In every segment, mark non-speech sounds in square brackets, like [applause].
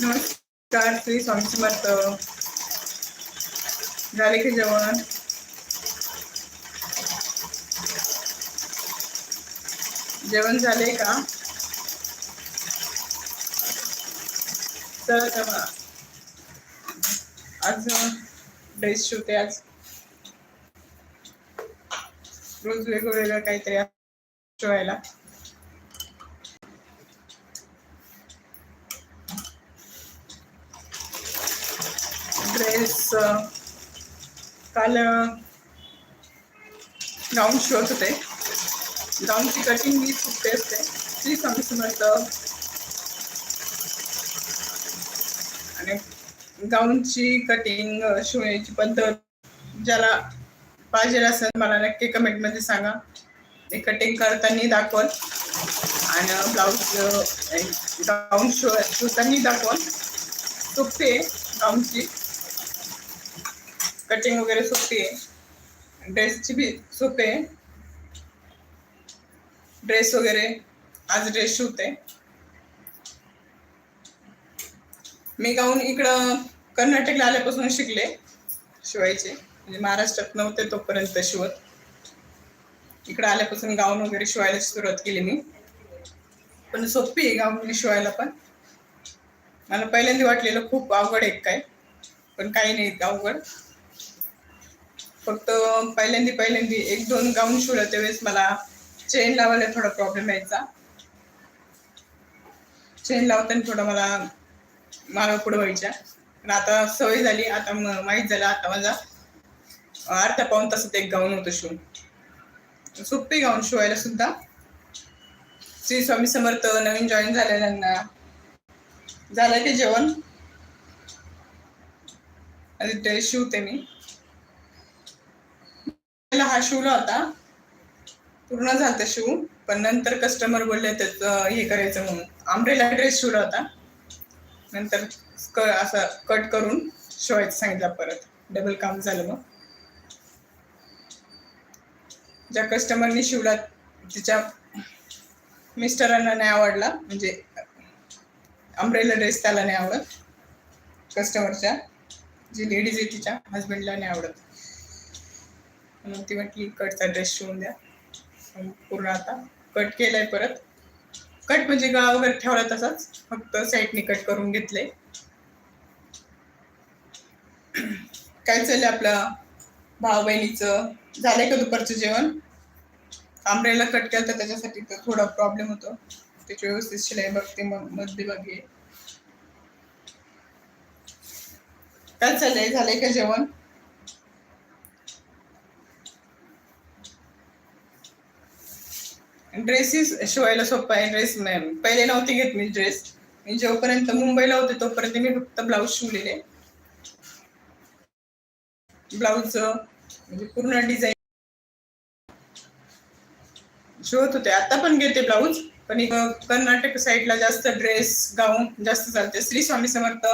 नमस्कार श्री स्वामी समर्थ. झाले की जेवण? जेवण झाले का? तर आज ड्रेस शिवते आज. रोज वेगवेगळं काहीतरी शिवायला ड्रेस काल गाऊन शिवत होते गाऊनची कटिंग मी चुकते असते ती स्वामी समर्थ. आणि गाऊनची कटिंग शिवण्याची पद्धत ज्याला पाहिजे असेल मला नक्की कमेंटमध्ये सांगा. मी कटिंग करताना दाखवल. आणि ब्लाऊज गाऊन शिव शिवताना दाखवल. सोपी गाऊनची कटिंग वगैरे सोपी आहे. ड्रेसची बी सोपी आहे. ड्रेस वगैरे आज ड्रेस शिवते मी गाऊन इकडं कर्नाटकला आल्यापासून शिकले शिवायचे. म्हणजे महाराष्ट्रात नव्हते तोपर्यंत शिवत. इकडं आल्यापासून गाऊन वगैरे शिवायला सुरुवात केली मी. पण सोपी आहे गाऊन शिवायला पण. मला पहिल्यांदा वाटलेलं खूप अवघड आहे काय. पण काही नाही अवघड. फक्त पहिल्यांदा पहिल्यांदी एक दोन गाऊन शिवलं त्यावेळेस मला चेन लावायला थोडा प्रॉब्लेम यायचा. चेन लावताना थोडा मला मागं पुढं व्हायच्या. पण आता सवय झाली आता माहीत झालं आता माझा अर्धा पाऊन तासात एक गाऊन होतं शिवून सोपी गाऊन शिवायला सुद्धा. श्री स्वामी समर्थ नवीन जॉईन झालेल्यांना. झालं ते जेवण. आणि ड्रेस शिवते मी. हा शिवला होता. पूर्ण झालं शिव पण नंतर कस्टमर बोलले त्याच हे करायचं म्हणून. आंब्रेला ड्रेस शिवला होता. नंतर क असं कट करून शिवायचं सांगितलं परत. डबल काम झालं मग. ज्या कस्टमरनी शिवला तिच्या मिस्टरांना नाही आवडला म्हणजे अम्ब्रेला ड्रेस त्याला नाही आवडत. कस्टमरच्या जी लेडीज आहे तिच्या हस्बंडला नाही आवडत. मग ती म्हटली कटचा ड्रेस शिवून द्या. पूर्ण आता कट केलाय परत. कट म्हणजे गळा वगैरे ठेवला तसाच. फक्त साईडने कट करून घेतले काय चाललंय आपलं भाऊ बहिणीचं झालंय का दुपारचं जेवण? आंब्रेला कट केलं तर त्याच्यासाठी तर थोडा प्रॉब्लेम होतो. त्याची व्यवस्थित शिलाई बघते मग मध्ये बघे काय चाललंय? झालंय का जेवण? ड्रेसेस शिवायला सोपं आहे. ड्रेस पहिले नव्हते घेत मी ड्रेस. मी जोपर्यंत मुंबईला होते तोपर्यंत मी फक्त ब्लाऊज शिवलेले. ब्लाऊज म्हणजे पूर्ण डिझाईन. शिवत होते. आता पण घेते ब्लाऊज पण कर्नाटक साईडला जास्त ड्रेस गाऊन जास्त चालते. श्री स्वामी समर्थ.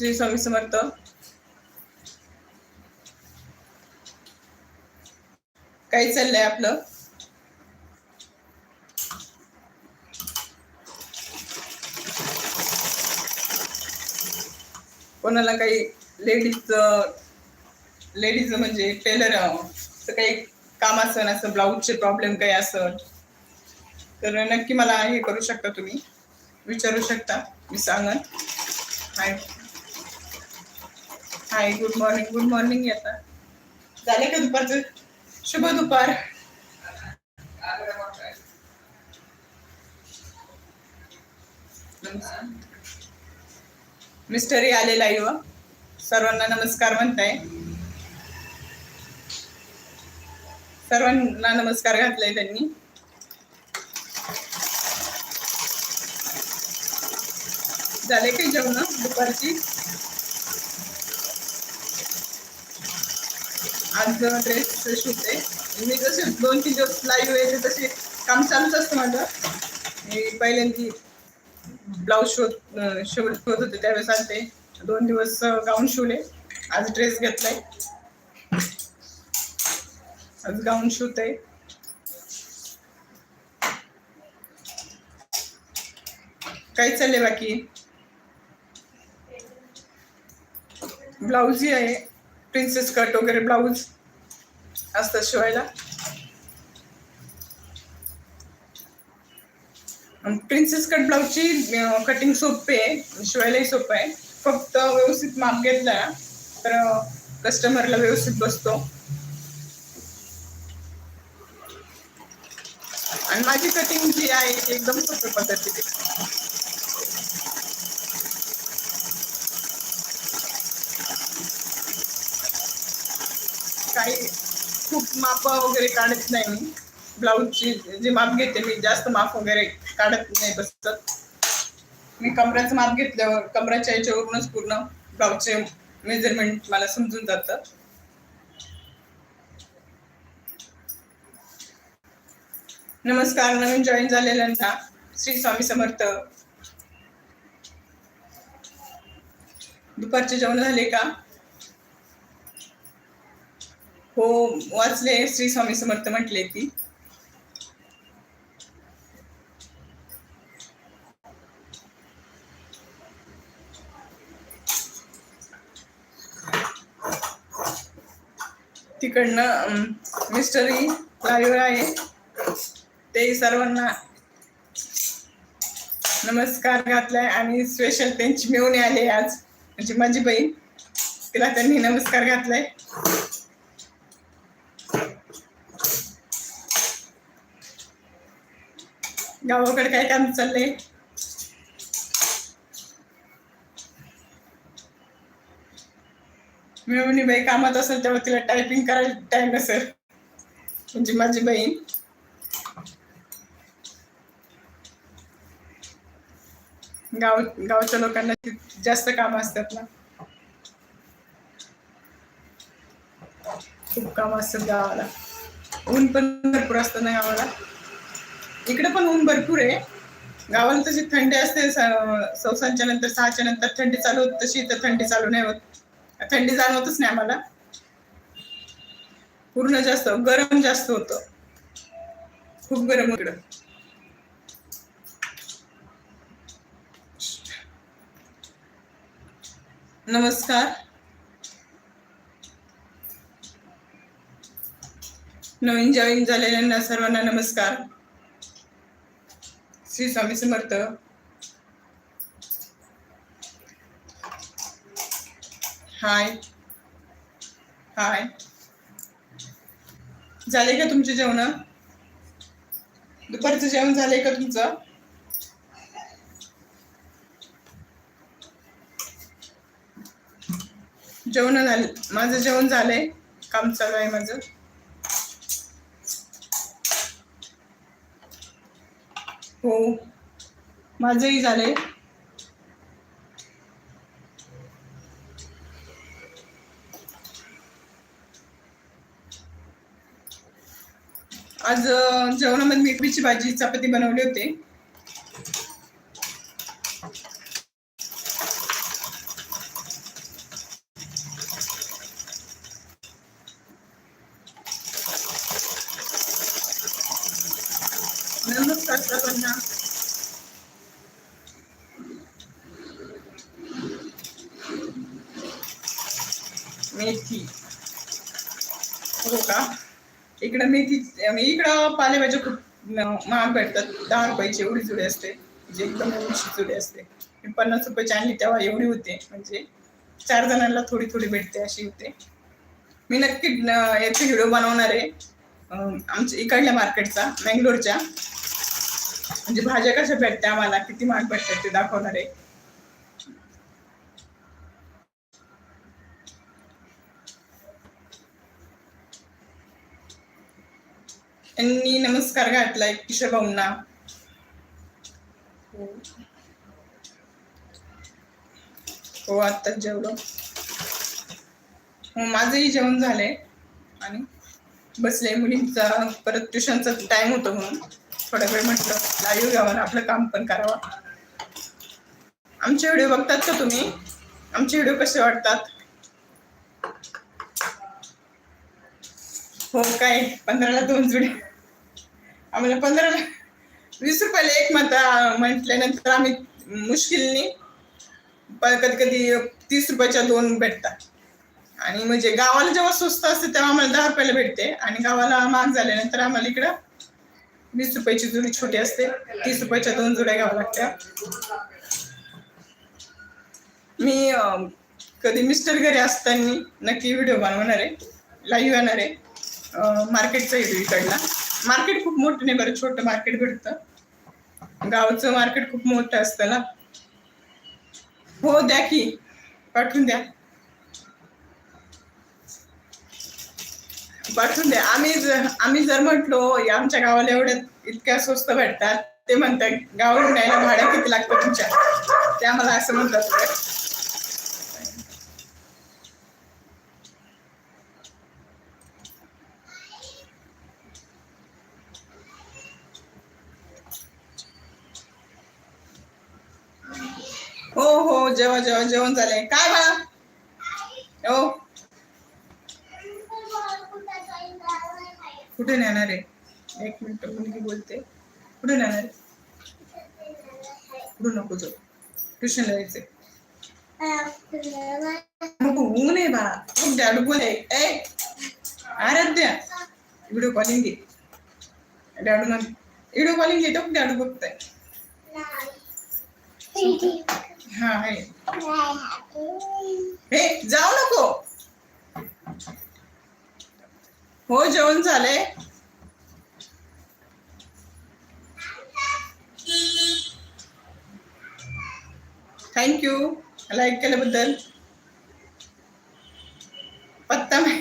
श्री स्वामी समर्थ. काय चाललंय आपलं? कोणाला काही लेडीज लेडीज म्हणजे टेलर काही काम असेल असं ब्लाऊजचे प्रॉब्लेम काही असेल तर नक्की मला हे करू शकता तुम्ही. विचारू शकता मी सांगत hi hi good morning good morning येता झाले का दुपारचं शुभ दुपार मिस्टरी आलेला युवा हो. सर्वांना नमस्कार म्हणताय. सर्वांना नमस्कार घातलाय त्यांनी. झाले काही जेवण दुपारची? आज ड्रेस शूट आहे. मी जसे दोन तीन दिवस लाईव्ह येते तसे काम चालूच असतं माझं. मी पहिल्यांदा ब्लाऊज शोध शोध शोध होते त्यावेळेस आणते. दोन दिवस गाऊन शिवले आज ड्रेस घेतलाय. आज गाऊन शिवत आहे. काय चाललंय बाकी? ब्लाऊज आहे. प्रिन्सेस कट वगैरे ब्लाऊज असतात शिवायला. प्रिन्सेस कट ब्लाऊजची कटिंग सोपी आहे शिवायलाही सोपं आहे. फक्त व्यवस्थित माप घेतला तर कस्टमरला व्यवस्थित बसतो. आणि माझी कटिंग जी आहे ती एकदम सोप्या पद्धतीने. काही खूप माप वगैरे काढत नाही मी. ब्लाऊजची जे माप घेते मी जास्त माप वगैरे काढत नाही बसत. मी कमराचं माप घेतल्यावर कमराच्या याच्यावरूनच पूर्ण ब्लाऊजचे मेजरमेंट मला समजून जातं. नमस्कार नवीन जॉईन झालेल्यांना श्री स्वामी समर्थ. दुपारचे जेवण झाले का? हो वाचले श्री स्वामी समर्थ म्हटले ती तिकडनं मिस्टरी लाईव्ह आहे. ते सर्वांना नमस्कार घातलाय आणि स्पेशल त्यांची मिळून आले आज. म्हणजे माझी बहीण तिला त्यांनी नमस्कार घातलाय. गावाकडे काय काम चाललंय? मिळवणी बाई कामात असेल तेव्हा तिला टायपिंग करायला टाइम नसेल. म्हणजे माझी बहीण. गाव गावच्या लोकांना जास्त काम असतात ना. खूप काम असतात गावाला. ऊन पण भरपूर असतं ना गावाला. इकडे पण ऊन भरपूर आहे. गावाला तशी थंडी असते सौसांच्या नंतर सहाच्या नंतर थंडी चालू होत तशी तर थंडी चालू नाही होत. थंडी जाणवतच नाही आम्हाला. पूर्ण जास्त गरम जास्त होत. खूप गरम इकडं. नमस्कार. नवीन जॉईन झालेल्यांना सर्वांना नमस्कार. श्री स्वामी समर्थ. हाय. हाय. झाले का तुमचे जेवण? दुपारचं जेवण झालंय का तुमचं? जेवण झाले. माझं जेवण झालंय. काम चालू आहे माझं. हो. माझंही झालंय. आज जेवणामध्ये मेथीची भाजी चपाती बनवली होती नमस्कार सर्वांना मेथी हो का इकडं मेथी इकडं पालेभाज्या खूप म- महाग भेटतात. दहा रुपयाची एवढी जुडी असते. म्हणजे एकदम एवढीशी जुडी असते. मी पन्नास रुपयाची आणली तेव्हा एवढी होते. म्हणजे चार जणांना थोडी थोडी भेटते अशी होते. मी नक्की न- याचे व्हिडिओ बनवणार आहे. आमच्या इकडल्या मार्केटचा मँगलोरच्या. म्हणजे भाज्या कशा भेटत्या आम्हाला किती महाग भेटतात ते दाखवणार आहे. त्यांनी नमस्कार घातलाय किशोर भाऊंना. हो आता जेवलो. हो माझंही जेवण झालंय. आणि बसले मुलींचा परत ट्युशनचा टाइम होतो म्हणून. थोडा वेळ म्हटलं लाईव्ह घ्यावा आपलं काम पण करावं. आमचे व्हिडिओ बघतात का तुम्ही? आमचे व्हिडिओ कसे वाटतात? हो काय? पंधराला दोन व्हिडिओ आम्हाला पंधरा वीस रुपयाला एक म्हणता म्हटल्यानंतर आम्ही मुश्किलनी कधी कधी तीस रुपयाच्या दोन भेटतात. आणि म्हणजे गावाला जेव्हा स्वस्त असते तेव्हा आम्हाला दहा रुपयाला भेटते. आणि गावाला महाग झाल्यानंतर आम्हाला इकडं वीस रुपयाची जुडी छोटी असते. तीस रुपयाच्या दोन जुड्या घ्याव्या लागत्या. मी कधी मिस्टर घरी असताना नक्की व्हिडिओ बनवणार आहे. लाईव्ह येणार आहे. मार्केटचा व्हिडिओ इकडला मार्केट खूप मोठं नाही बरं छोटं मार्केट भेटतं. गावचं मार्केट खूप मोठं असतं ना. हो द्या की. पाठवून द्या. पाठवून द्या. आम्ही जर आम्ही जर म्हटलो आमच्या गावाला एवढ्या इतक्या स्वस्त भेटतात ते म्हणतात गावाला यायला भाडं किती लागतं तुमच्या? ते आम्हाला असं म्हणतात बरं. हो जेवण जेव्हा जेव्हा जेवण झालंय. काय बाळा? हो? कुठे नेणार आहे? एक मिनिट मुलगी बोलते. कुठे नेणार आहे? नको जाऊ. ट्युशनला जायचंय. नको ऊन आहे बाळा. खूप डॅडू बोल आहे. ए आराध्या व्हिडिओ कॉलिंग घे. डॅडू व्हिडिओ कॉलिंग घेतो डॅडू बघताय हा आहे. हे जाऊ नको. हो जेवण झालंय. थँक्यू लाईक केल्याबद्दल. पत्ता नाही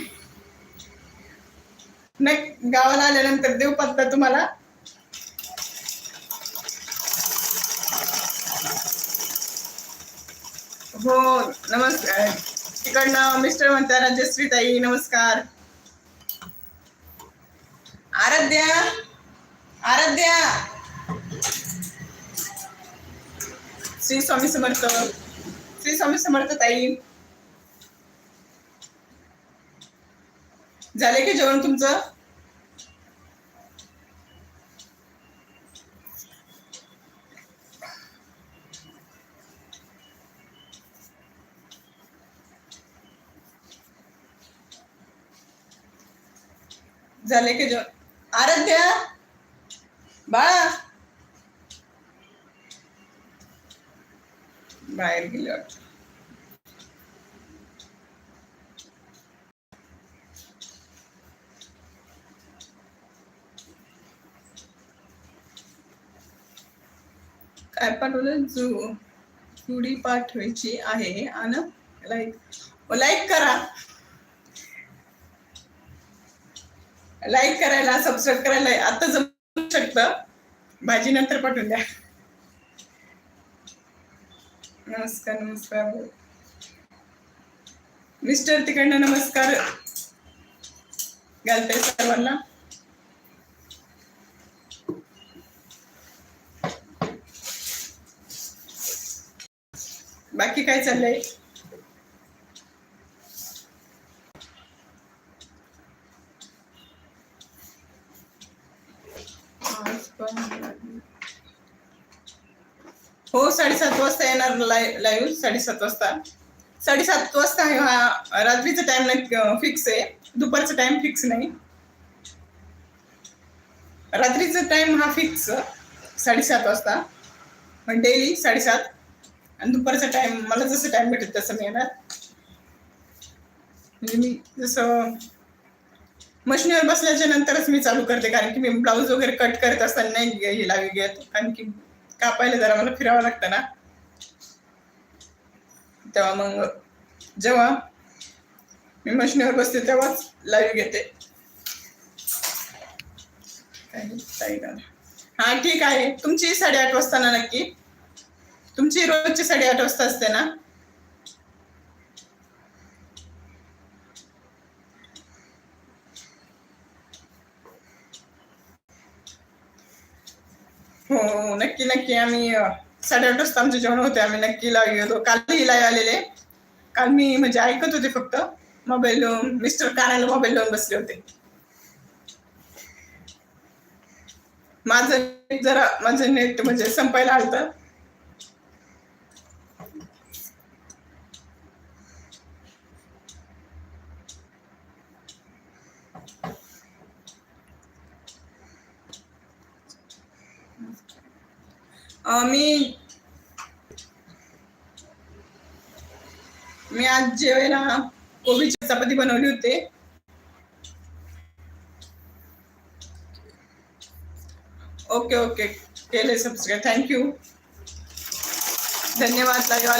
गावाला आल्यानंतर देऊ पत्ता तुम्हाला. हो नमस्कार. तिकडनं मिस्टर म्हणतात राजश्री ताई नमस्कार. आराध्या आराध्या. श्री स्वामी समर्थ श्री स्वामी समर्थ ताई. झाले की जेवण तुमचं? झाले की जेवण. आराध्या बाळा. बाहेर गेले वाटत. काय पाठवलं जु जुडी पाठवायची आहे. आणि लाईक लाईक करा. लाईक करायला सबस्क्राईब करायला आता जमू शकतं. भाजी नंतर पाठवून द्या. नमस्कार नमस्कार. मिस्टर तिकडनं नमस्कार. घालते सर्वांना. बाकी काय चाललंय आज पण- हो साडेसात लाईव्ह साडेसात वाजता. साडेसात वाजता आहे हा रात्रीचा टाइम फिक्स आहे. दुपारचा टाइम फिक्स नाही. रात्रीचा टाइम हा फिक्स साडेसात वाजता. पण डेली साडेसात. आणि दुपारचा टाइम मला जसं टाइम भेटेल तसं मी येणार म्हणजे मी जसं मशीनवर बसल्याच्या नंतरच मी चालू करते कारण की मी ब्लाऊज वगैरे कट करत असताना नाही हे लावी घेत. कारण की कापायला जरा मला फिरावं लागतं ना. तेव्हा मग जेव्हा मी मशिनीवर बसते तेव्हाच लाईव्ह घेते. काही हा ठीक आहे. तुमची साडेआठ वाजता ना नक्की? तुमची रोजची साडेआठ वाजता असते ना? हो, हो, हो. नक्की नक्की. आम्ही साडेआठ वाजता आमचे जेवण होते आम्ही नक्की लावली होतो काल हिला आलेले. काल मी म्हणजे ऐकत होते फक्त. मोबाईल लावून मिस्टर कानाला मोबाईल लावून बसले होते. माझं जरा माझं नेट म्हणजे संपायला आलं अं, मी आज जेवायला कोबीची चपाती बनवली होती. Okay okay. केले सबस्क्राईब थँक्यू धन्यवाद लाईव्ह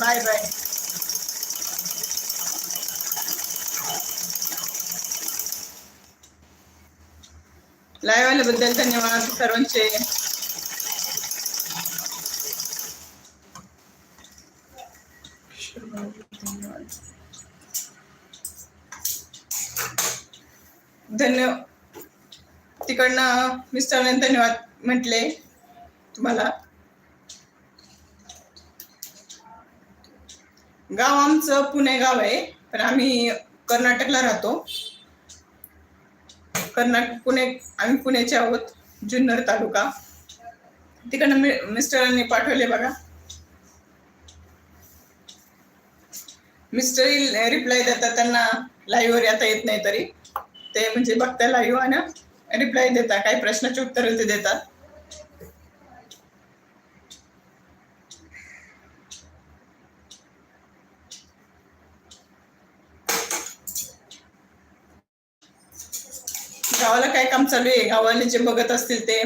बाय बाय लाईव्ह आल्याबद्दल धन्यवाद सर्वांचे. धन्यवाद धन्य तिकडनं मिस्टरने धन्यवाद म्हटले तुम्हाला. गाव आमचं पुणे गाव आहे पण आम्ही कर्नाटकला राहतो. कर्नाटक पुणे आम्ही पुण्याचे आहोत जुन्नर तालुका. तिकडनं मिस्टरांनी पाठवले बघा. मिस्टर रिप्लाय देतात त्यांना लाईव्हवर येता येत नाही तरी. ते म्हणजे बघता लाईव्ह आणि रिप्लाय देतात काही प्रश्नाची उत्तरं ते देतात गावाला काय काम चालू आहे. गावाने जे बघत असतील ते.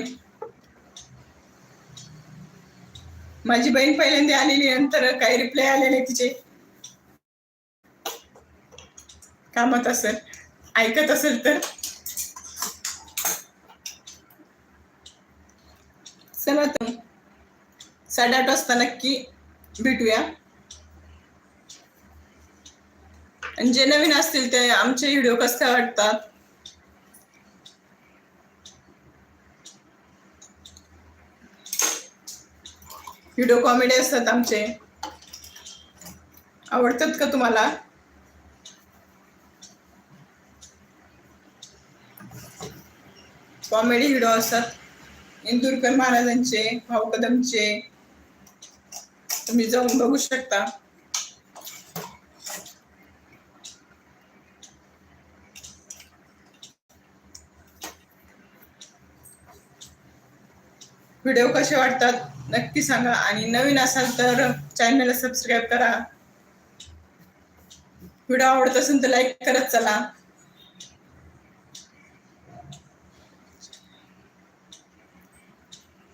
माझी बहीण पहिल्यांदा आलेली नंतर काही रिप्लाय आले नाही तिचे. कामात असेल ऐकत असेल तर. चला तर. साडेआठ वाजता नक्की भेटूया. आणि जे नवीन असतील ते आमचे व्हिडिओ कसं काय वाटतात? व्हिडिओ कॉमेडी असतात आमचे. आवडतात का तुम्हाला? कॉमेडी व्हिडिओ असतात. इंदुरकर महाराजांचे भाऊ कदमचे. तुम्ही जाऊन बघू शकता. व्हिडिओ कसे वाटतात? नक्की सांगा. आणि नवीन असाल तर चॅनलला सबस्क्राईब करा. व्हिडिओ आवडत असेल तर लाईक करत चला.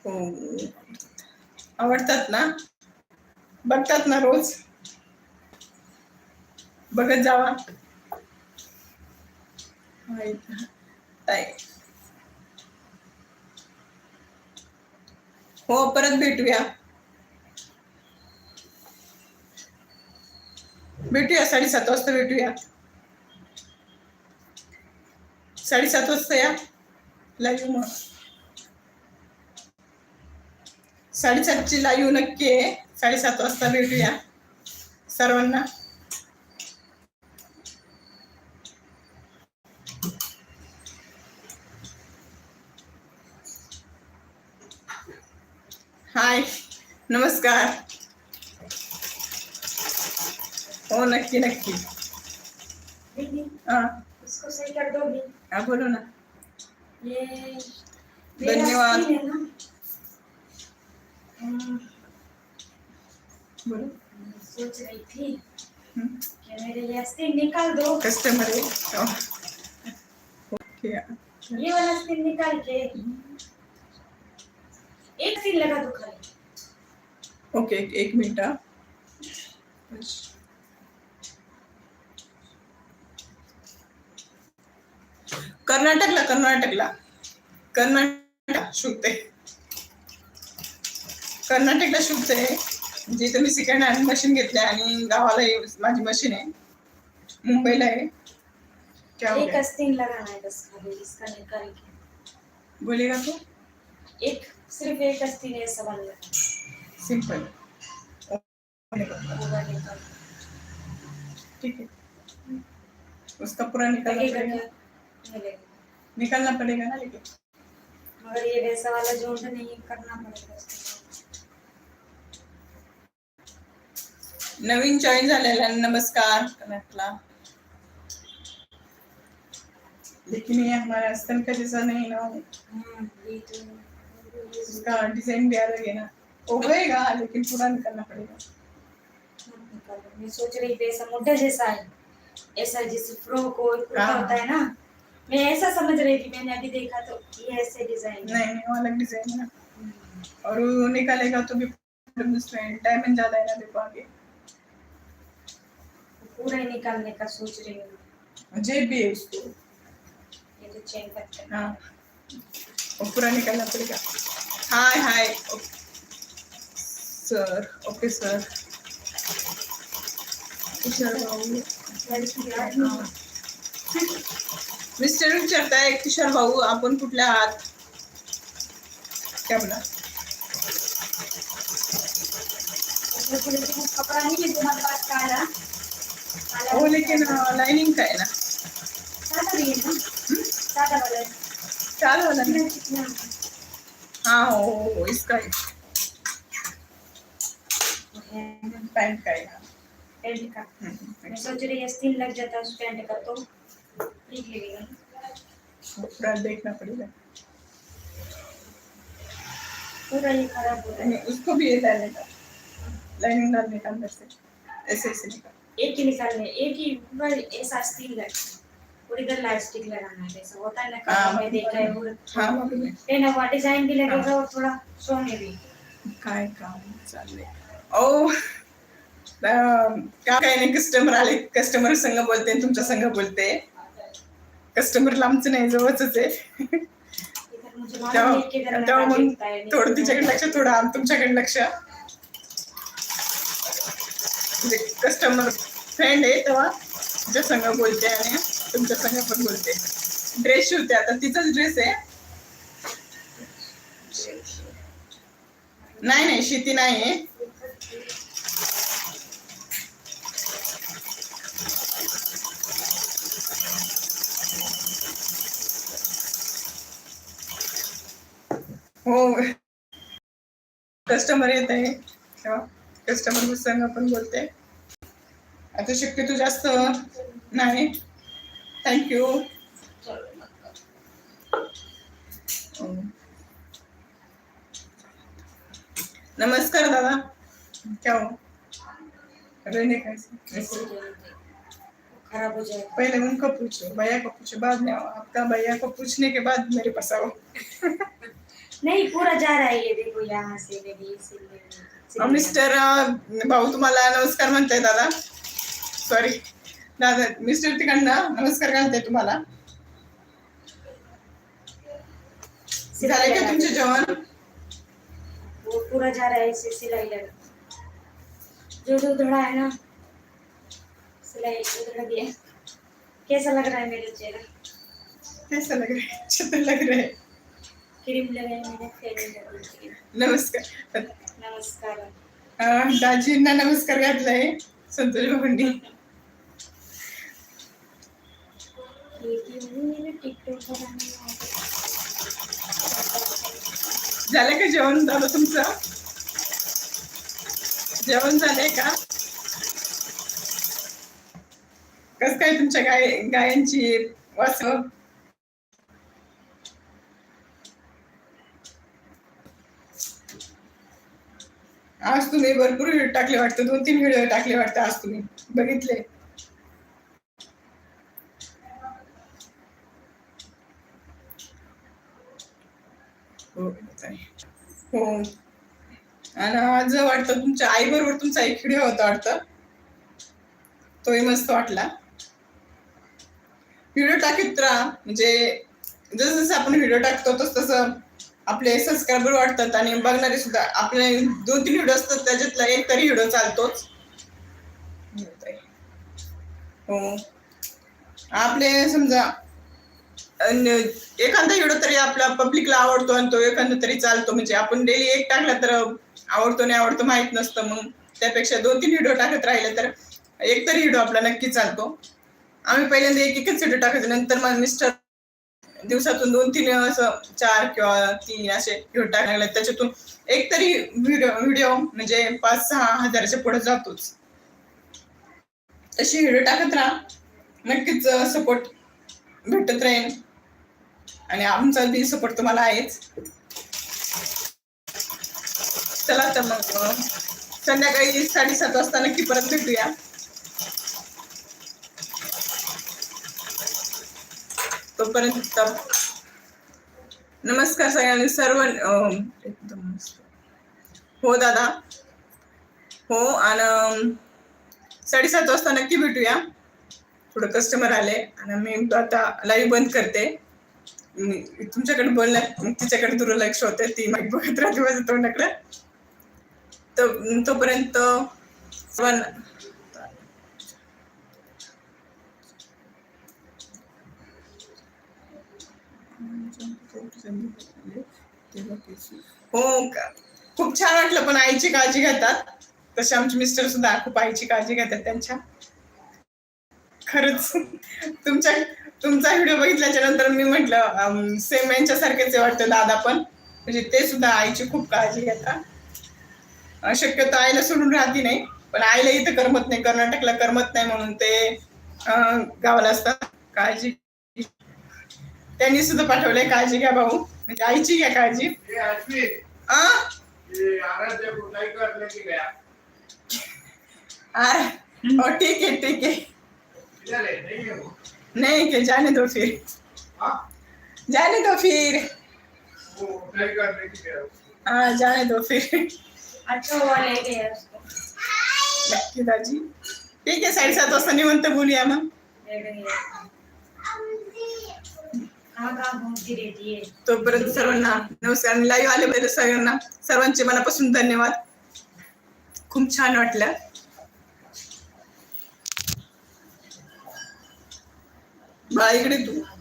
हो. आवडतात ना? बघतात ना रोज? बघत जावा माहित- ताई. हो परत भेटूया. भेटूया साडेसात वाजता भेटूया. साडेसात वाजता या. लाईव्ह मग. साडेसातची लाईव्ह नक्की आहे. साडेसात वाजता भेटूया. सर्वांना. हाय. नमस्कार. हो नक्की नक्की. हा. बोलू सही कर दोगी बोलो ना. धन्यवाद। बोलो. सोच रही थी कि मेरे स्किन निकाल दो कस्टमर ओके. ये वाला स्किन निकाल के. एक स्किन लगा दो खाली. ओके एक- एक मिनिट. कर्नाटकला कर्नाटकला. कर्नाटक आहे कर्नाटकला आहे जिथे मी सेकंड हँड मशीन घेतले आणि गावाला माझी मशीन आहे. मुंबईला आहे. एक गया? स्किन लगाना है बस खाली इसका निकाल बोलेगा तो? एक सिर्फ एक है ऐसा वाला लगाना सिंपल। ठीक है। उसका पूरा निकालना पड़ेगा। निकालना पड़ेगा ना लेकिन। मगर ये वैसा वाला जो है नहीं करना पड़ेगा नवीन जॉईन झालेला नमस्कार कनेक्टला लेकिन ये हमारा स्तन का जैसा नहीं ना हम्म, ये तो उसका डिज़ाइन भी अलग है ना। वो लेकिन पूरा निकलना पड़ेगा। मैं सोच रही थी ऐसा मोटे जैसा है ऐसा जैसे कुर्ता हाँ। होता है ना मैं ऐसा समझ रही थी मैंने अभी देखा तो ये ऐसे डिज़ाइन नहीं नहीं अलग डिज़ाइन है ना। और वो निकालेगा तो भी डायमंड ज़्यादा है ना देखो आगे। पूरा ही निकालने का सोच रही हूँ। जेब भी है उसको। ये तो चेन करते हैं। हाँ। पूरा निकालना पड़ेगा। Hi hi sir okay sir Kishore भाऊ मिस्टर विचारताय किशोर भाऊ आपण कुठल्या आहात? क्या बोला? है लेकिन लाइनिंग का है? ना सादा है ना? सादा वाला है। हाँ हो इसका है. पैंट का। पैंट का मैं सोच रही है लग जाता है उस पैंट का तो ठीक लगेगा पूरा देखना पड़ेगा। पूरा ये खराब हो रहा है। उसको भी ये डालने का। लाइनिंग डालने का अंदर से। ऐसे ऐसे निकाल। एक ही निकालने एक ही ऐसा स्टील लग और इधर लास्टिक लगाना है जैसा होता है ना। देखा है। वो हाँ पहना डिज़ाइन भी लगेगा और थोड़ा सोने भी। काय काम अं, काय काय नाही कस्टमर आले कस्टमर संग बोलते तुमच्या संग बोलते. कस्टमर लांबच नाही जवळच आहे. तेव्हा मग थोडं तिच्याकडे लक्ष थोडं तुमच्याकडे लक्ष. म्हणजे कस्टमर फ्रेंड आहे तेव्हा तुमच्या संग बोलते आणि तुमच्या संग पण बोलते. ड्रेस शिवते आता तिचाच ड्रेस आहे. नाही नाही शेती नाही कस्टमर येत आहे. तेव्हा कस्टमर संग पण बोलते आता शक्यतो जास्त नाही. थँक्यू नमस्कार दादा. क्या हो? रहने कैसे पहले उनको पूछो, भैया को पूछो, बाद में आओ. आपका भैया को पूछने के बाद मेरे पास आओ. [laughs] नहीं पूरा जा रहा है ये देखो यहाँ से मेरी मिस्टर भाऊ तुम्हाला नमस्कार म्हणताय दादा. सॉरी दादा मिस्टर तिकडनं नमस्कार घालते तुम्हाला. झाले का तुमचे जेवण? वो पूरा जा रहा है ऐसे सिलाई लगा जो जो उधड़ा है ना सिलाई उधड़ा दिया कैसा लग रहा है मेरा चेहरा? कैसा लग रहा है? अच्छा तो लग रहा है. क्रीम नमस्कार. दाजींना नमस्कार घातलाय संतोष बनाने झालं का जेवण झालं तुमचं? जेवण झालंय का? कस काय तुमच्या गाय गायांची वास? आज तुम्ही भरपूर व्हिडिओ टाकले वाटतं. दोन तीन व्हिडिओ टाकले वाटतं आज तुम्ही. बघितले. हो हो. आणि आज वाटतं तुमच्या आई बरोबर तुमचा एक व्हिडिओ होता वाटतं. तोही मस्त वाटला. व्हिडिओ टाकीत राहा. म्हणजे जसं जसं आपण व्हिडिओ टाकतो तस तसं आपले सबस्क्रायबर वाटतात आणि बघणारे सुद्धा आपले दोन तीन व्हिडिओ असतात त्याच्यातला एक तरी व्हिडिओ चालतोच. हो. आपले समजा एखादा व्हिडिओ तरी आपला पब्लिकला आवडतो आणि तो एखादा तरी चालतो. म्हणजे आपण डेली एक टाकला तर आवडतो नाही आवडतो माहीत नसतं. मग त्यापेक्षा दोन तीन व्हिडिओ टाकत राहिले तर एक तरी व्हिडिओ आपला नक्की चालतो. आम्ही पहिल्यांदा एक एकच व्हिडिओ टाकायचो. नंतर मग मिस्टर दिवसातून दोन तीन असं चार किंवा तीन असे व्हिडिओ टाकायला लागले. त्याच्यातून एक तरी व्हिडिओ व्हिडिओ म्हणजे पाच सहा हजाराच्या पुढे जातोच. तशी व्हिडिओ टाकत राहा. नक्कीच सपोर्ट भेटत राहील. आणि आमचा बी सपोर्ट तुम्हाला आहेच. चला तर मग संध्याकाळी साडेसात वाजता नक्की परत भेटूया. तोपर्यंत नमस्कार सगळ्यांनी सर्व एकदम हो दादा. हो आणि साडेसात वाजता नक्की भेटूया. थोडं कस्टमर आले आणि मी आता लाईव्ह बंद करते. तुमच्याकडे बोलण्या तिच्याकडे दुर्लक्ष होते ती माहिती बघत राहते माझ्या तोंडाकडे. तर तोपर्यंत सर्वांना हो का? खूप छान वाटलं पण आईची काळजी घेतात. तसे आमचे मिस्टर सुद्धा खूप आईची काळजी घेतात त्यांच्या. खरंच. तुमच्या तुमचा व्हिडिओ बघितल्याच्या नंतर मी म्हटलं सेम यांच्यासारखेच आहे वाटतं दादा पण. म्हणजे ते सुद्धा आईची खूप काळजी घेतात. शक्यतो आईला सोडून राहती नाही पण आईला इथं करमत नाही. कर्नाटकला करमत नाही म्हणून ते गावाला असतात. काळजी त्यांनी सुद्धा पाठवलंय काळजी घ्या भाऊ म्हणजे आईची घ्या काळजी ये अश्विन आ? ये आराध्य को टाई कर लेके गया। आ, ओ ठीक है ठीक है। किधर है नहीं है वो। नहीं के जाने दो फिर। हाँ? जाने दो फिर। वो टाई कर लेके गया उसको। हाँ जाने दो फिर। अच्छा हुआ ले गया उसको। नक्की दाजी ठीक आहे साडेसात वाजता निवंत बोलूया मग ले गया कहाँ कहाँ घूमती रहती है तोपर्यंत सर्वांना नमस्कार. लाईव्ह आल्याबद्दल सगळ्यांना सर्वांचे मनापासून धन्यवाद. खूप छान वाटलं. बा इकडे तू.